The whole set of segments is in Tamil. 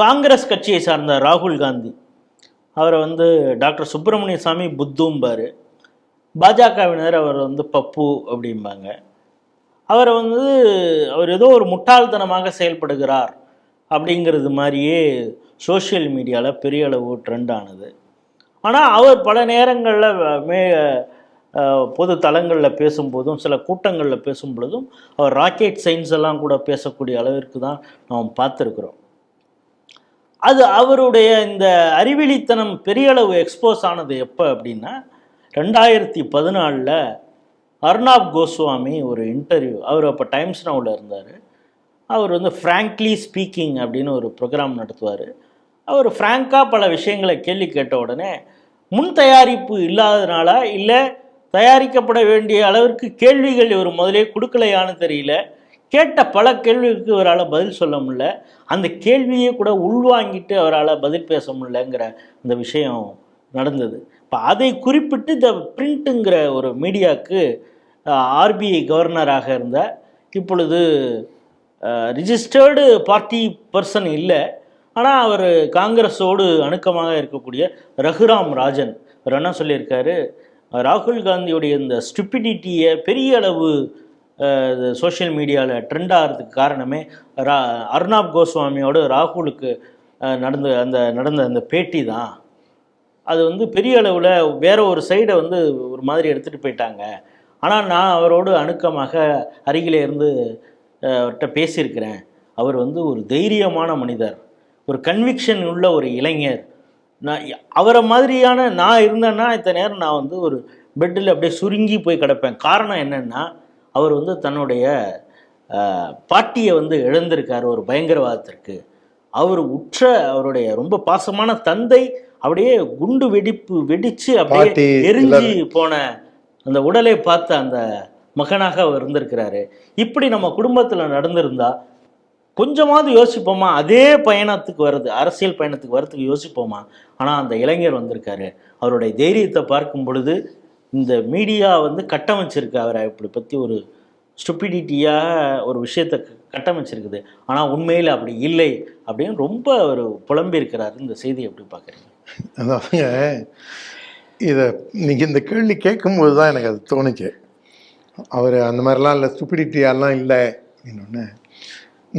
காங்கிரஸ் கட்சியை சார்ந்த ராகுல் காந்தி. அவரை வந்து டாக்டர் சுப்பிரமணிய சாமி புத்தும்பார். பாஜகவினர் அவர் வந்து பப்பு அப்படிம்பாங்க. அவரை வந்து அவர் ஏதோ ஒரு முட்டாள்தனமாக செயல்படுகிறார் அப்படிங்கிறது மாதிரியே சோஷியல் மீடியாவில் பெரிய அளவு ட்ரெண்ட் ஆனது. ஆனால் அவர் பல நேரங்களில் மே பொது தளங்களில் பேசும்போதும் சில கூட்டங்களில் பேசும்பொழுதும் அவர் ராக்கெட் சயின்ஸ் எல்லாம் கூட பேசக்கூடிய அளவிற்கு தான் நாம் பார்த்துருக்குறோம். அது அவருடைய இந்த அறிவிலித்தனம் பெரிய அளவு எக்ஸ்போஸ் ஆனது எப்போ அப்படின்னா ரெண்டாயிரத்தி பதினாலில் அர்னாப் கோஸ்வாமி ஒரு இன்டர்வியூ அவர் அப்போ டைம்ஸ் நவுல இருந்தார். அவர் வந்து ஃப்ராங்க்லி ஸ்பீக்கிங் அப்படின்னு ஒரு ப்ரோக்ராம் நடத்துவார். அவர் ஃப்ராங்காக பல விஷயங்களை கேள்வி கேட்ட உடனே முன் தயாரிப்பு இல்லாததுனால? இல்லை தயாரிக்கப்பட வேண்டிய அளவிற்கு கேள்விகள் இவர் முதலே கொடுக்கலையான்னு தெரியல. கேட்ட பல கேள்விகளுக்கு அவரால் பதில் சொல்ல முடியல. அந்த கேள்வியை கூட உள்வாங்கிட்டு அவரால் பதில் பேச முடியலங்கிற அந்த விஷயம் நடந்தது. இப்போ அதை குறிப்பிட்டு த பிரிண்ட்டுங்கிற ஒரு மீடியாவுக்கு ஆர்பிஐ கவர்னராக இருந்த இப்பொழுது ரிஜிஸ்டர்டு பார்ட்டி பர்சன் இல்லை. ஆனால் அவர் காங்கிரஸோடு அணுக்கமாக இருக்கக்கூடிய ரகுராம் ராஜன். அவர் என்ன சொல்லியிருக்காரு? ராகுல் காந்தியுடைய இந்த ஸ்டுப்பிடிட்டியை பெரிய அளவு சோஷியல் மீடியாவில் ட்ரெண்ட் ஆகிறதுக்கு காரணமே ரா அர்னாப் கோஸ்வாமியோடு ராகுலுக்கு நடந்த அந்த நடந்த அந்த பேட்டி தான். அது வந்து பெரிய அளவில் வேற ஒரு சைடை வந்து ஒரு மாதிரி எடுத்துகிட்டு போயிட்டாங்க. ஆனால் நான் அவரோடு அணுக்கமாக அருகிலே இருந்து அவர்கிட்ட பேசியிருக்கிறேன். அவர் வந்து ஒரு தைரியமான மனிதர். ஒரு கன்விக்ஷன் உள்ள ஒரு இளைஞர். நான் அவரை மாதிரியான நான் இருந்தேன்னா இத்தனை நேரம் நான் வந்து ஒரு பெட்டில் அப்படியே சுருங்கி போய் கிடப்பேன். காரணம் என்னென்னா அவர் வந்து தன்னுடைய பாட்டியை வந்து இழந்திருக்கார் ஒரு பயங்கரவாதத்திற்கு. அவர் உற்ற அவருடைய ரொம்ப பாசமான தந்தை அப்படியே குண்டு வெடிப்பு வெடிச்சு அப்படியே எரிஞ்சு போன அந்த உடலை பார்த்த அந்த மகனாக அவர் இருந்திருக்கிறாரு. இப்படி நம்ம குடும்பத்தில் நடந்திருந்தா கொஞ்சமாவது யோசிப்போமா? அதே பயணத்துக்கு வருது அரசியல் பயணத்துக்கு வரத்துக்கு யோசிப்போமா? ஆனால் அந்த இளைஞர் வந்திருக்காரு. அவருடைய தைரியத்தை பார்க்கும் பொழுது இந்த மீடியா வந்து கட்டமைச்சிருக்கு அவரை. இப்படி பற்றி ஒரு ஸ்டுப்பிடிட்டியாக ஒரு விஷயத்தை கட்டமைச்சிருக்குது. ஆனால் உண்மையில் அப்படி இல்லை அப்படின்னு ரொம்ப ஒரு புலம்பியிருக்கிறாரு. இந்த செய்தி எப்படி பார்க்குறீங்க? அதாவது இதை நீங்கள் இந்த கேள்வி கேட்கும்போது தான் எனக்கு அது தோணுச்சு. அவர் அந்த மாதிரிலாம் இல்லை ஸ்டூபிடிட்டியாலாம் இல்லை அப்படின்னு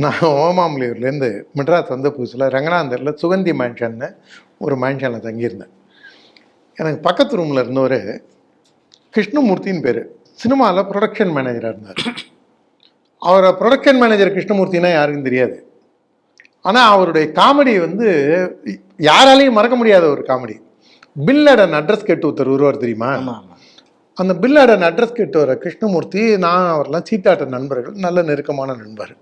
நான் ஓமாமலியூர்லேருந்து மெட்ராஸ் வந்த புதுசில் ரங்கநாதரில் சுகந்தி மேன்ஷன்னு ஒரு மேன்ஷனில் தங்கியிருந்தேன். எனக்கு பக்கத்து ரூமில் இருந்தவர் கிருஷ்ணமூர்த்தின்னு பேர். சினிமாவில் ப்ரொடக்ஷன் மேனேஜராக இருந்தார். அவரை ப்ரொடக்ஷன் மேனேஜர் கிருஷ்ணமூர்த்தினா யாருக்கும் தெரியாது. ஆனால் அவருடைய காமெடி வந்து யாராலையும் மறக்க முடியாத ஒரு காமெடி பில்லடன் அட்ரஸ் கேட்டு ஒருத்தர் வருவார் தெரியுமா? அந்த பில்லடன் அட்ரஸ் கேட்டு வர கிருஷ்ணமூர்த்தி நான் அவரெல்லாம் சீட்டாட்ட நண்பர்கள் நல்ல நெருக்கமான நண்பர்.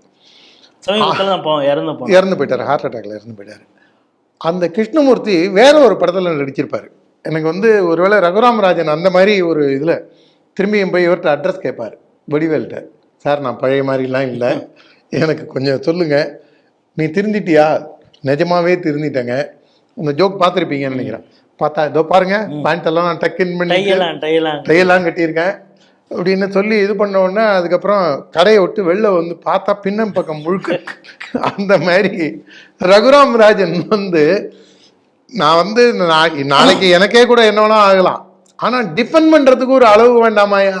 இறந்து போயிட்டார் ஹார்ட் அட்டாக்ல இறந்து போயிட்டார். அந்த கிருஷ்ணமூர்த்தி வேற ஒரு படத்தில் நடிச்சிருப்பார். எனக்கு வந்து ஒருவேளை ரகுராம் ராஜன் அந்த மாதிரி ஒரு இதில் திரும்பியும் போய் இவர்கிட்ட அட்ரஸ் கேட்பார் வடிவேல்கிட்ட. சார் நான் பழைய மாதிரிலாம் இல்லை. எனக்கு கொஞ்சம் சொல்லுங்கள் நீ திருந்திட்டியா? நிஜமாவே திருந்திட்டேங்க. அந்த ஜோக் பார்த்துருப்பீங்கன்னு நினைக்கிறேன். பார்த்தா இதோ பாருங்க. பேண்ட் எல்லாம் நான் டக்கின் பண்ணி டையெல்லாம் கட்டியிருக்கேன். அப்படின்னு சொல்லி இது பண்ண உடனே அதுக்கப்புறம் கடையை விட்டு வெளில வந்து பார்த்தா பின்னம் பக்கம் முழுக்க அந்த மாதிரி ரகுராம் ராஜன் வந்து நான் வந்து நாளைக்கு எனக்கே கூட என்ன வேணா ஆகலாம். ஆனால் டிஃபெண்ட் பண்ணுறதுக்கு ஒரு அளவு வேண்டாமாயா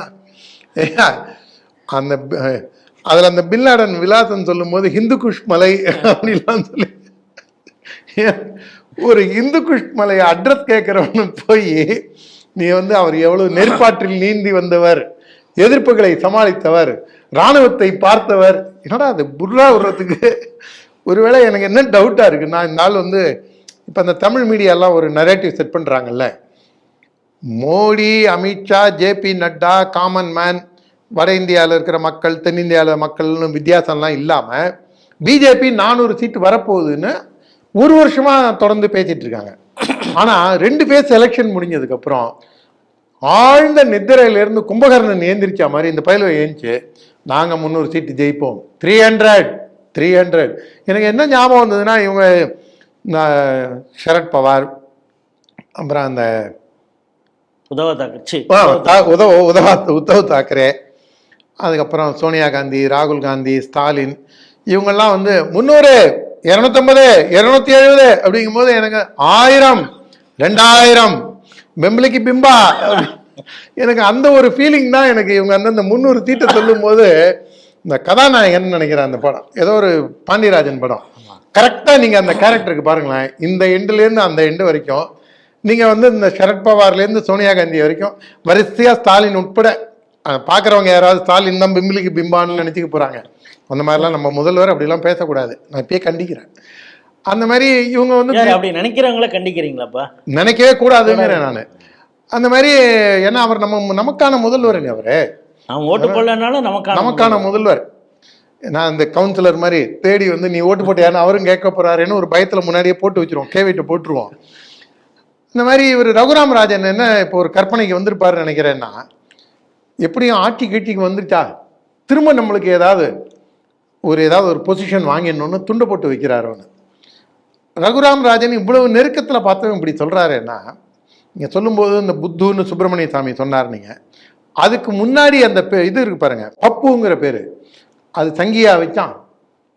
அந்த அதில் அந்த பில்லாடன் விலாசம் சொல்லும்போது ஹிந்து குஷ் மலை அப்படிலாம் சொல்லி ஒரு இந்து குஷ் மலையை அட்ரஸ் கேட்குறவனு போய் நீ வந்து அவர் எவ்வளவு நெருப்பாற்றில் நீந்தி வந்தவர் எதிர்ப்புகளை சமாளித்தவர் இராணுவத்தை பார்த்தவர். என்னடா அது புர்ரா விடுறதுக்கு? ஒருவேளை எனக்கு என்ன டவுட்டாக இருக்குது நான் இந்த நாள் வந்து இப்போ அந்த தமிழ் மீடியாலாம் ஒரு narrative set பண்ணுறாங்கல்ல Modi Amit Shah JP Nadda common man வட இந்தியாவில் இருக்கிற மக்கள் தென்னிந்தியாவில் மக்கள்னு வித்தியாசம்லாம் இல்லாமல் பிஜேபி நானூறு சீட்டு வரப்போகுதுன்னு ஒரு வருஷமாக தொடர்ந்து பேசிகிட்டு இருக்காங்க. ஆனால் ரெண்டு பேர் செலெக்ஷன் முடிஞ்சதுக்கப்புறம் ஆழ்ந்த நித்திரையிலேருந்து கும்பகர்ணன் ஏந்திரிச்ச மாதிரி இந்த பயில ஏந்திச்சு. நாங்கள் முந்நூறு சீட்டு ஜெயிப்போம். த்ரீ ஹண்ட்ரட் த்ரீ ஹண்ட்ரட் எனக்கு என்ன ஞாபகம் வந்ததுன்னா இவங்க நான் சரத் பவார் அப்புறம் அந்த உதவ தாக்கட்சி ஆ, தா- உதவ உதவ உத்தவ் தாக்கரே அதுக்கப்புறம் சோனியா காந்தி ராகுல் காந்தி ஸ்டாலின் இவங்கெல்லாம் வந்து முந்நூறு இரநூத்தம்பது இருநூத்தி எழுபது அப்படிங்கும்போது எனக்கு ஆயிரம் ரெண்டாயிரம் பெம்பளிக்கு பிம்பா எனக்கு அந்த ஒரு ஃபீலிங் தான் எனக்கு இவங்க அந்தந்த முந்நூறு தீட்டை சொல்லும் போது இந்த கதாநாயகன் நினைக்கிறேன் அந்த படம். ஏதோ ஒரு பாண்டியராஜன் படம். கரெக்டாக நீங்கள் அந்த கேரக்டருக்கு பாருங்களேன். இந்த எண்டுலேருந்து அந்த எண்டு வரைக்கும் நீங்கள் வந்து இந்த சரத்பவார்லேருந்து சோனியா காந்தி வரைக்கும் வரிசையாக ஸ்டாலின் உட்பட பார்க்குறவங்க யாராவது ஸ்டாலின் தான் பிம்பிளிக்கு பிம்பான்னு நினச்சிக்க போகிறாங்க அந்த மாதிரிலாம் நம்ம முதல்வர் அப்படிலாம் பேசக்கூடாது. நான் இப்பயே கண்டிக்கிறேன். அந்த மாதிரி இவங்க வந்து அப்படி நினைக்கிறவங்கள கண்டிக்கிறீங்களாப்பா? நினைக்கவே கூடாதுங்கிறேன் நான். அந்த மாதிரி ஏன்னா அவர் நம்ம நமக்கான முதல்வருங்க அவரு? ஓட்டு போடலனாலும் நமக்கான நமக்கான முதல்வர். நான் இந்த கவுன்சிலர் மாதிரி தேடி வந்து நீ ஓட்டு போட்டியான்னு அவரும் கேட்க போறாருன்னு ஒரு பயத்தில் முன்னாடியே போட்டு வச்சிருவோம். கேவிட்ட போட்டுருவோம். இந்த மாதிரி இவர் ரகுராம் ராஜன் என்ன இப்போ ஒரு கற்பனைக்கு வந்திருப்பாருன்னு நினைக்கிறேன்னா எப்படியும் ஆட்சி கீட்டிக்கு வந்துருச்சா? திரும்ப நம்மளுக்கு ஏதாவது ஒரு ஏதாவது ஒரு பொசிஷன் வாங்கிடணும்னு துண்டு போட்டு வைக்கிறாரு அவனு ரகுராம் ராஜன் இவ்வளவு நெருக்கத்தில் பார்த்தவன் இப்படி சொல்கிறாருன்னா நீங்கள் சொல்லும்போது இந்த புத்துன்னு சுப்பிரமணிய சாமி சொன்னார் நீங்கள் அதுக்கு முன்னாடி அந்த பே இது இருக்கு பாருங்க பப்புங்கிற பேர். அது சங்கியா வச்சான்.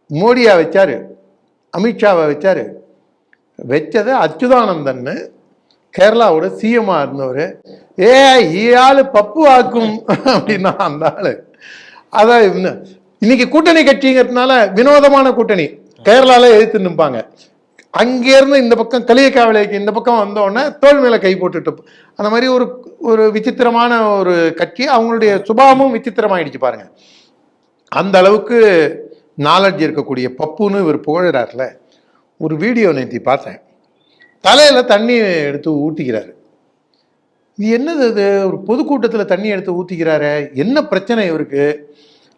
மோடியா வச்சார். அமித்ஷாவை வச்சார். வச்சது அச்சுதானந்தன்னு கேரளாவோட சிஎம்மாக இருந்தவர். ஏ ஈயாள் பப்பு ஆக்கும் அப்படின்னா அந்த ஆள். அதான் இன்னைக்கு கூட்டணி கட்சிங்கிறதுனால வினோதமான கூட்டணி. கேரளாவில் எழுத்து நிற்பாங்க. அங்கேருந்து இந்த பக்கம் களியக்காவிளைக்கு இந்த பக்கம் வந்தோடனே தோல் மேலே கை போட்டுட்டு அந்த மாதிரி ஒரு ஒரு விசித்திரமான ஒரு கட்சி. அவங்களுடைய சுபாவமும் விசித்திரமாயிடுச்சு பாருங்கள் அந்த அளவுக்கு நாலெட்ஜ் இருக்கக்கூடிய பப்புன்னு இவர் புகழறாருல ஒரு வீடியோ நேற்றி பார்த்தேன். தலையில் தண்ணி எடுத்து ஊற்றிக்கிறார் இது என்னது இது? ஒரு பொதுக்கூட்டத்தில் தண்ணி எடுத்து ஊற்றிக்கிறாரு என்ன பிரச்சனை இவருக்கு?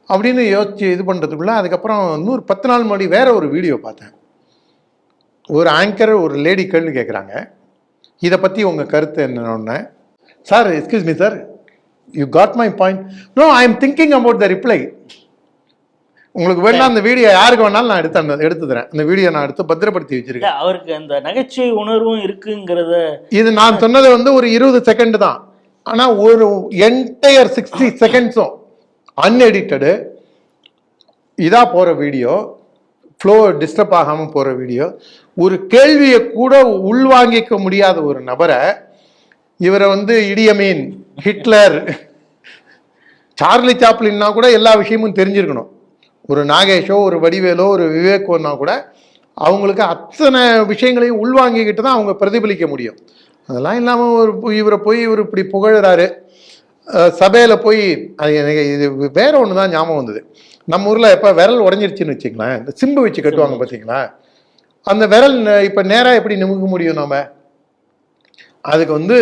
அப்படின்னு யோசிச்சு இது பண்ணுறதுக்குள்ள அதுக்கப்புறம் இன்னொரு பத்து நாள் முன்னாடி வேற ஒரு வீடியோ பார்த்தேன். ஒரு ஆங்கர் ஒரு லேடி கேள்வி கேட்குறாங்க இதை பற்றி உங்கள் கருத்து என்னன்னு. Sir excuse me sir you got my point no I am thinking about the reply உங்களுக்கு வேணா அந்த வீடியோ யாருக்கு வேணாலும் நான் எடுத்து அந்த எடுத்து தரேன். அந்த வீடியோ நான் எடுத்து பத்திரப்படுத்தி வச்சிருக்கேன். அவருக்கு அந்த நகைச்சுவை உணர்வும் இருக்குங்கிறத இது நான் சொன்னது வந்து ஒரு இருபது செகண்ட் தான். ஆனா ஒரு என்டையர் சிக்ஸ்டி செகண்ட்ஸும் அன்எடிட்டடு இதா போற வீடியோ ஃப்ளோ டிஸ்டர்ப் ஆகாம போற வீடியோ ஒரு கேள்வியை கூட உள்வாங்கிக்க முடியாத ஒரு நபரை இவரை வந்து இடியமீன் ஹிட்லர் சார்லி சாப்ளின்னா கூட எல்லா விஷயமும் தெரிஞ்சிருக்கணும். ஒரு நாகேஷோ ஒரு வடிவேலோ ஒரு விவேகோன்னா கூட அவங்களுக்கு அத்தனை விஷயங்களையும் உள்வாங்கிக்கிட்டு தான் அவங்க பிரதிபலிக்க முடியும். அதெல்லாம் இல்லாமல் ஒரு இவரை போய் இவர் இப்படி புகழறாரு. சபையில் போய் அது எனக்கு இது வேற ஒன்று தான் ஞாபகம் வந்தது. நம்ம ஊரில் எப்போ விரல் உடஞ்சிருச்சுன்னு வச்சுங்களேன் இந்த சிம்பு வச்சு கட்டுவாங்க பார்த்தீங்களா அந்த விரல் இப்போ நேராக எப்படி நிமிக்க முடியும் நம்ம அதுக்கு வந்து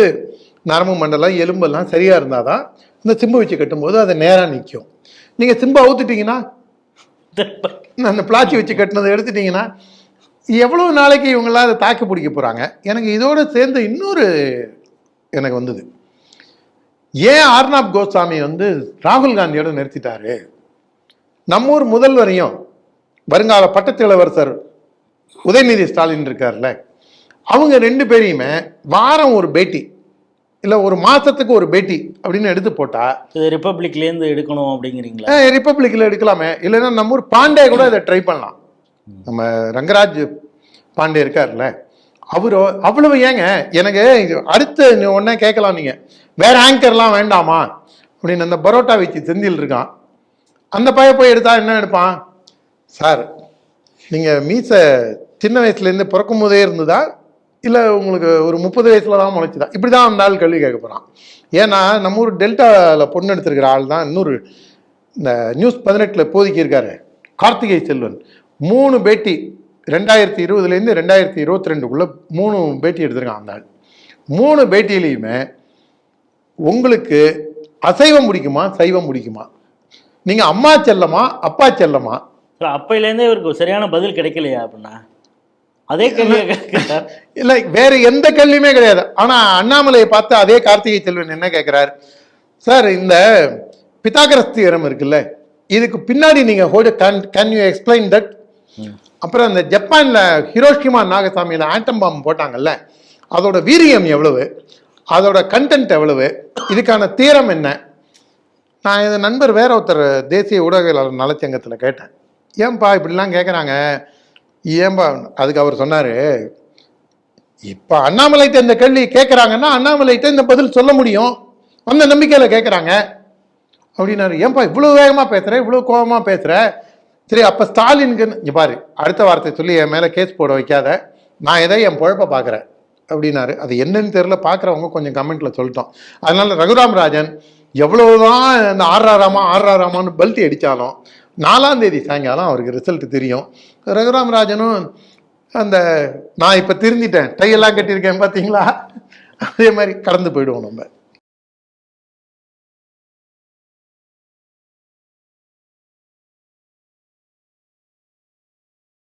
நரம்பு மண்டலம் எலும்பெல்லாம் சரியாக இருந்தால் தான் இந்த சிம்பு வச்சு கட்டும்போது அது நேராக நிற்கும் நீங்கள் சிம்பு அவுத்துட்டிங்கன்னா அந்த பிளாச்சி வச்சு கட்டினதை எடுத்துட்டீங்கன்னா எவ்வளவு நாளைக்கு இவங்களாம் அதை தாக்கு பிடிக்க போகிறாங்க எனக்கு இதோட சேர்ந்து இன்னொரு எனக்கு வந்தது. ஏன் ஆர்னாப் கோஸ்வாமி வந்து ராகுல் காந்தியோட நிறுத்திட்டாரு? நம்ம ஊர் முதல்வரையும் வருங்கால பட்டத்து இளவரசர் உதயநிதி ஸ்டாலின் இருக்கார்ல அவங்க ரெண்டு பேரையுமே வாரம் ஒரு பேட்டி இல்லை ஒரு மாசத்துக்கு ஒரு பேட்டி அப்படின்னு எடுத்து போட்டா இது ரிப்பப்ளிக்ல இருந்து எடுக்கணும் அப்படிங்கிறீங்களா? ரிப்பப்ளிக்கில் எடுக்கலாமே. இல்லைன்னா நம்ம ஊர் பாண்டே கூட இதை ட்ரை பண்ணலாம். நம்ம ரங்கராஜ் பாண்டே இருக்கார்ல அவரு அவ்வளவு ஏங்க எனக்கு அடுத்து ஒன்னே கேட்கலாம் நீங்க. வேற ஆங்கர்லாம் வேண்டாமா? அப்படின்னு அந்த பரோட்டா வச்சு செந்தில் இருக்கான். அந்த பைய போய் எடுத்தா என்ன எடுப்பான்? சார் நீங்க மீச சின்ன வயசுலேருந்து பிறக்கும் போதே இருந்ததா? இல்லை உங்களுக்கு ஒரு முப்பது வயசுல தான் முளைச்சுதா? இப்படி தான் அந்த ஆள் கல்வி கேட்க போகிறான் ஏன்னா நம்ம ஊர் டெல்டாவில் பொண்ணு எடுத்திருக்கிற ஆள் தான் இன்னொரு இந்த நியூஸ் பதினெட்டில் இப்போதைக்கு இருக்காரு கார்த்திகை செல்வன். மூணு பேட்டி ரெண்டாயிரத்தி இருபதுலேருந்து ரெண்டாயிரத்தி இருபத்தி ரெண்டுக்குள்ளே மூணு பேட்டி எடுத்திருக்கான் அந்த ஆள். மூணு பேட்டியிலையுமே உங்களுக்கு அசைவம் பிடிக்குமா சைவம் பிடிக்குமா? நீங்கள் அம்மா செல்லமா அப்பா செல்லமா? அப்பையிலேருந்தே இவருக்கு சரியான பதில் கிடைக்கலையா அப்படின்னா? அதே இல்லை வேற எந்த கேள்வியுமே கிடையாது. ஆனா அண்ணாமலையை பார்த்து அதே கார்த்திகை செல்வன் என்ன கேட்கிறார்? சார் இந்த பித்தாகரஸ் தியரம் இருக்குல்ல இதுக்கு பின்னாடி நீங்க hold can can you explain that அப்புறம் இந்த ஜப்பான்ல ஹிரோஷிமா நாகசாமியில ஆட்டம் பாம்பு போட்டாங்கல்ல அதோட வீரியம் எவ்வளவு அதோட கண்டென்ட் எவ்வளவு இதுக்கான தீரம் என்ன? நான் என் நண்பர் வேற ஒருத்தர் தேசிய ஊடகவியலாளர் நலச்சங்கத்தில் கேட்டேன். ஏன்பா இப்படிலாம் கேட்குறாங்க ஏன்பா அதுக்கு அவர் சொன்னார் இப்போ அண்ணாமலைட்ட இந்த கேள்வி கேட்குறாங்கன்னா அண்ணாமலைட்ட இந்த பதில் சொல்ல முடியும். அந்த நம்பிக்கையில் கேட்குறாங்க அப்படின்னாரு ஏன்பா இவ்வளோ வேகமாக பேசுகிற இவ்வளோ கோபமாக பேசுகிற சரி அப்போ ஸ்டாலினுக்கு இங்கே பாரு அடுத்த வார்த்தை சொல்லி என் மேலே கேஸ் போட வைக்காத. நான் எதை என் பொழப்பை பார்க்குறேன்? அப்படின்னாரு. அது என்னன்னு தெரியல பார்க்குறவங்க கொஞ்சம் கமெண்ட்டில் சொல்லிட்டோம். அதனால் ரகுராம் ராஜன் எவ்வளவுதான் இந்த ஆர்ராராமா ஆர்ராராமான்னு பல்ட்டி அடித்தாலும் நாலாம் தேதி சாயங்காலம் அவருக்கு ரிசல்ட் தெரியும். ரகுராம் ராஜனும் அந்த நான் இப்போ திருந்திட்டேன். டையெல்லாம் கட்டியிருக்கேன் பார்த்தீங்களா அதே மாதிரி கடந்து போயிடுவோம் நம்ம.